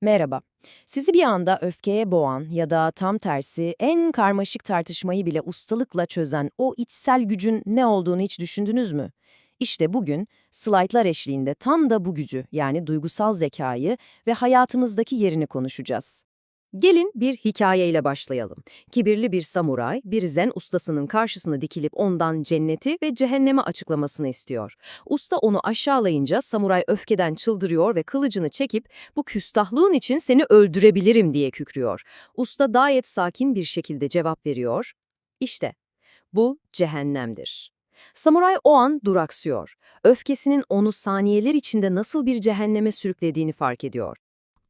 Merhaba. Sizi bir anda öfkeye boğan ya da tam tersi en karmaşık tartışmayı bile ustalıkla çözen o içsel gücün ne olduğunu hiç düşündünüz mü? İşte bugün slaytlar eşliğinde tam da bu gücü yani duygusal zekayı ve hayatımızdaki yerini konuşacağız. Gelin bir hikayeyle başlayalım. Kibirli bir samuray, bir zen ustasının karşısına dikilip ondan cenneti ve cehennemi açıklamasını istiyor. Usta onu aşağılayınca samuray öfkeden çıldırıyor ve kılıcını çekip bu küstahlığın için seni öldürebilirim diye kükrüyor. Usta gayet sakin bir şekilde cevap veriyor. İşte bu cehennemdir. Samuray o an duraksıyor. Öfkesinin onu saniyeler içinde nasıl bir cehenneme sürüklediğini fark ediyor.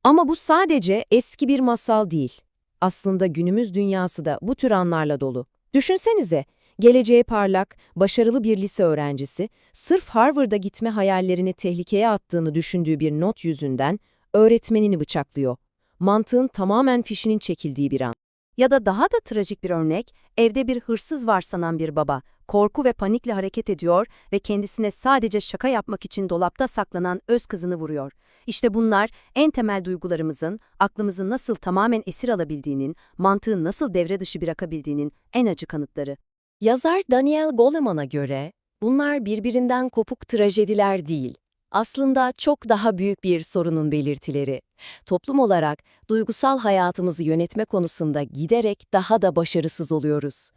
Ama bu sadece eski bir masal değil. Aslında günümüz dünyası da bu tür anlarla dolu. Düşünsenize, geleceğe parlak, başarılı bir lise öğrencisi, sırf Harvard'a gitme hayallerini tehlikeye attığını düşündüğü bir not yüzünden öğretmenini bıçaklıyor. Mantığın tamamen fişinin çekildiği bir an. Ya da daha da trajik bir örnek, evde bir hırsız var sanan bir baba, korku ve panikle hareket ediyor ve kendisine sadece şaka yapmak için dolapta saklanan öz kızını vuruyor. İşte bunlar en temel duygularımızın, aklımızı nasıl tamamen esir alabildiğinin, mantığı nasıl devre dışı bırakabildiğinin en acı kanıtları. Yazar Daniel Goleman'a göre bunlar birbirinden kopuk trajediler değil. Aslında çok daha büyük bir sorunun belirtileri. Toplum olarak duygusal hayatımızı yönetme konusunda giderek daha da başarısız oluyoruz.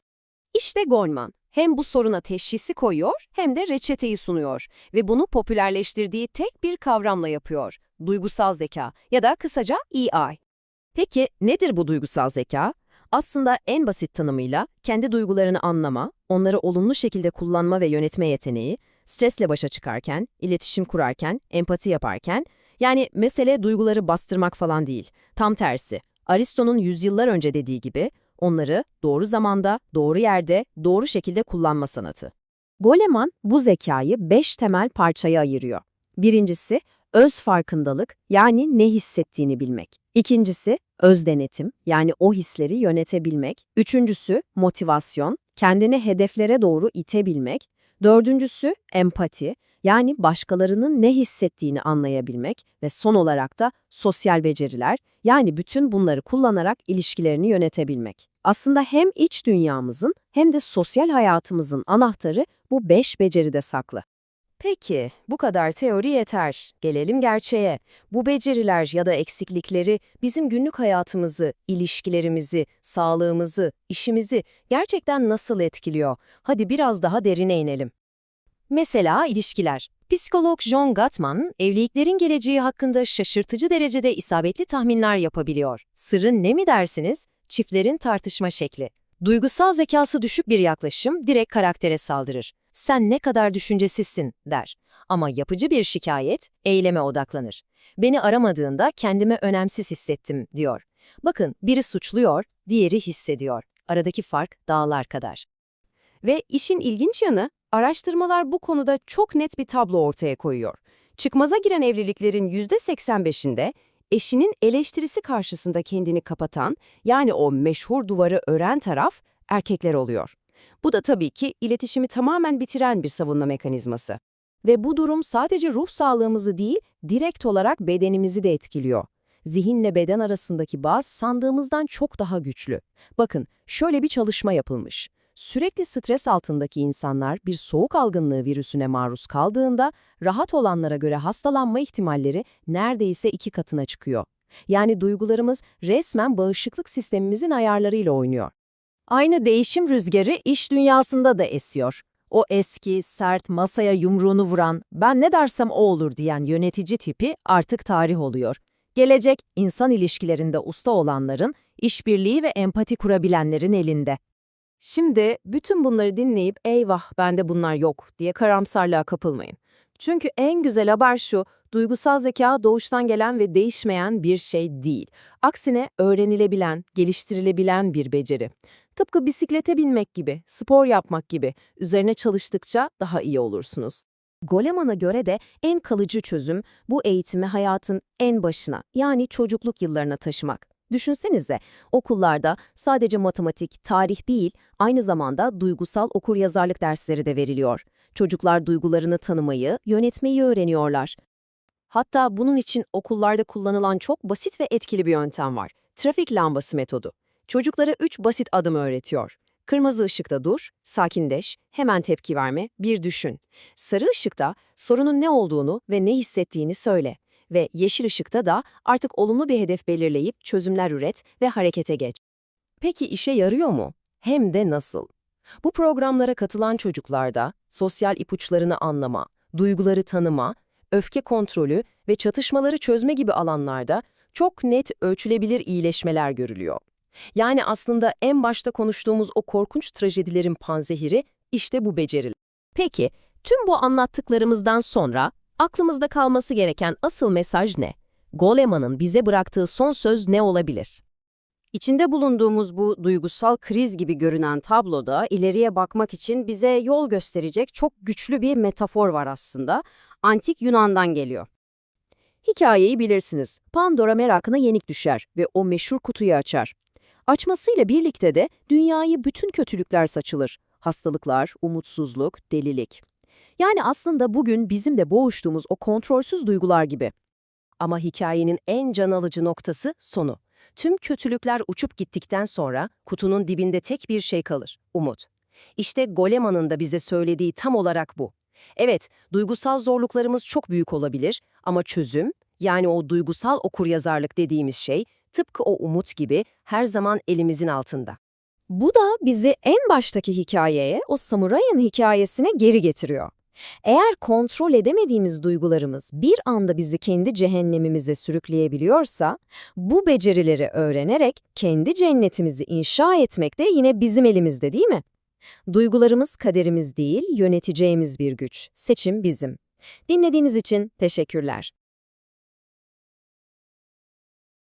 İşte Goleman hem bu soruna teşhisi koyuyor hem de reçeteyi sunuyor ve bunu popülerleştirdiği tek bir kavramla yapıyor. Duygusal zeka ya da kısaca EI. Peki nedir bu duygusal zeka? Aslında en basit tanımıyla kendi duygularını anlama, onları olumlu şekilde kullanma ve yönetme yeteneği, stresle başa çıkarken, iletişim kurarken, empati yaparken, yani mesele duyguları bastırmak falan değil. Tam tersi. Aristo'nun yüzyıllar önce dediği gibi, onları doğru zamanda, doğru yerde, doğru şekilde kullanma sanatı. Goleman bu zekayı beş temel parçaya ayırıyor. Birincisi, öz farkındalık yani ne hissettiğini bilmek. İkincisi, öz denetim yani o hisleri yönetebilmek. Üçüncüsü, motivasyon, kendini hedeflere doğru itebilmek. Dördüncüsü, empati yani başkalarının ne hissettiğini anlayabilmek ve son olarak da sosyal beceriler yani bütün bunları kullanarak ilişkilerini yönetebilmek. Aslında hem iç dünyamızın hem de sosyal hayatımızın anahtarı bu beş beceride saklı. Peki, bu kadar teori yeter. Gelelim gerçeğe. Bu beceriler ya da eksiklikleri bizim günlük hayatımızı, ilişkilerimizi, sağlığımızı, işimizi gerçekten nasıl etkiliyor? Hadi biraz daha derine inelim. Mesela ilişkiler. Psikolog John Gottman, evliliklerin geleceği hakkında şaşırtıcı derecede isabetli tahminler yapabiliyor. Sırrın ne mi dersiniz? Çiftlerin tartışma şekli. Duygusal zekası düşük bir yaklaşım direkt karaktere saldırır. Sen ne kadar düşüncesizsin der. Ama yapıcı bir şikayet eyleme odaklanır. Beni aramadığında kendimi önemsiz hissettim diyor. Bakın biri suçluyor, diğeri hissediyor. Aradaki fark dağlar kadar. Ve işin ilginç yanı, araştırmalar bu konuda çok net bir tablo ortaya koyuyor. Çıkmaza giren evliliklerin %85'inde eşinin eleştirisi karşısında kendini kapatan, yani o meşhur duvarı ören taraf erkekler oluyor. Bu da tabii ki iletişimi tamamen bitiren bir savunma mekanizması. Ve bu durum sadece ruh sağlığımızı değil, direkt olarak bedenimizi de etkiliyor. Zihinle beden arasındaki bağ sandığımızdan çok daha güçlü. Bakın, şöyle bir çalışma yapılmış. Sürekli stres altındaki insanlar bir soğuk algınlığı virüsüne maruz kaldığında rahat olanlara göre hastalanma ihtimalleri neredeyse iki katına çıkıyor. Yani duygularımız resmen bağışıklık sistemimizin ayarlarıyla oynuyor. Aynı değişim rüzgarı iş dünyasında da esiyor. O eski, sert, masaya yumruğunu vuran, ben ne dersem o olur diyen yönetici tipi artık tarih oluyor. Gelecek, insan ilişkilerinde usta olanların, işbirliği ve empati kurabilenlerin elinde. Şimdi bütün bunları dinleyip eyvah bende bunlar yok diye karamsarlığa kapılmayın. Çünkü en güzel haber şu, duygusal zeka doğuştan gelen ve değişmeyen bir şey değil. Aksine öğrenilebilen, geliştirilebilen bir beceri. Tıpkı bisiklete binmek gibi, spor yapmak gibi üzerine çalıştıkça daha iyi olursunuz. Goleman'a göre de en kalıcı çözüm bu eğitimi hayatın en başına yani çocukluk yıllarına taşımak. Düşünsenize, okullarda sadece matematik, tarih değil, aynı zamanda duygusal okuryazarlık dersleri de veriliyor. Çocuklar duygularını tanımayı, yönetmeyi öğreniyorlar. Hatta bunun için okullarda kullanılan çok basit ve etkili bir yöntem var. Trafik lambası metodu. Çocuklara 3 basit adım öğretiyor. Kırmızı ışıkta dur, sakinleş, hemen tepki verme, bir düşün. Sarı ışıkta sorunun ne olduğunu ve ne hissettiğini söyle. Ve yeşil ışıkta da artık olumlu bir hedef belirleyip çözümler üret ve harekete geç. Peki işe yarıyor mu? Hem de nasıl? Bu programlara katılan çocuklarda sosyal ipuçlarını anlama, duyguları tanıma, öfke kontrolü ve çatışmaları çözme gibi alanlarda çok net ölçülebilir iyileşmeler görülüyor. Yani aslında en başta konuştuğumuz o korkunç trajedilerin panzehiri işte bu beceriler. Peki, tüm bu anlattıklarımızdan sonra aklımızda kalması gereken asıl mesaj ne? Goleman'ın bize bıraktığı son söz ne olabilir? İçinde bulunduğumuz bu duygusal kriz gibi görünen tabloda ileriye bakmak için bize yol gösterecek çok güçlü bir metafor var aslında. Antik Yunan'dan geliyor. Hikayeyi bilirsiniz. Pandora merakına yenik düşer ve o meşhur kutuyu açar. Açmasıyla birlikte de dünyayı bütün kötülükler saçılır. Hastalıklar, umutsuzluk, delilik. Yani aslında bugün bizim de boğuştuğumuz o kontrolsüz duygular gibi. Ama hikayenin en can alıcı noktası sonu. Tüm kötülükler uçup gittikten sonra kutunun dibinde tek bir şey kalır, umut. İşte Goleman'ın da bize söylediği tam olarak bu. Evet, duygusal zorluklarımız çok büyük olabilir ama çözüm, yani o duygusal okuryazarlık dediğimiz şey, tıpkı o umut gibi her zaman elimizin altında. Bu da bizi en baştaki hikayeye, o samurayın hikayesine geri getiriyor. Eğer kontrol edemediğimiz duygularımız bir anda bizi kendi cehennemimize sürükleyebiliyorsa, bu becerileri öğrenerek kendi cennetimizi inşa etmek de yine bizim elimizde değil mi? Duygularımız kaderimiz değil, yöneteceğimiz bir güç. Seçim bizim. Dinlediğiniz için teşekkürler.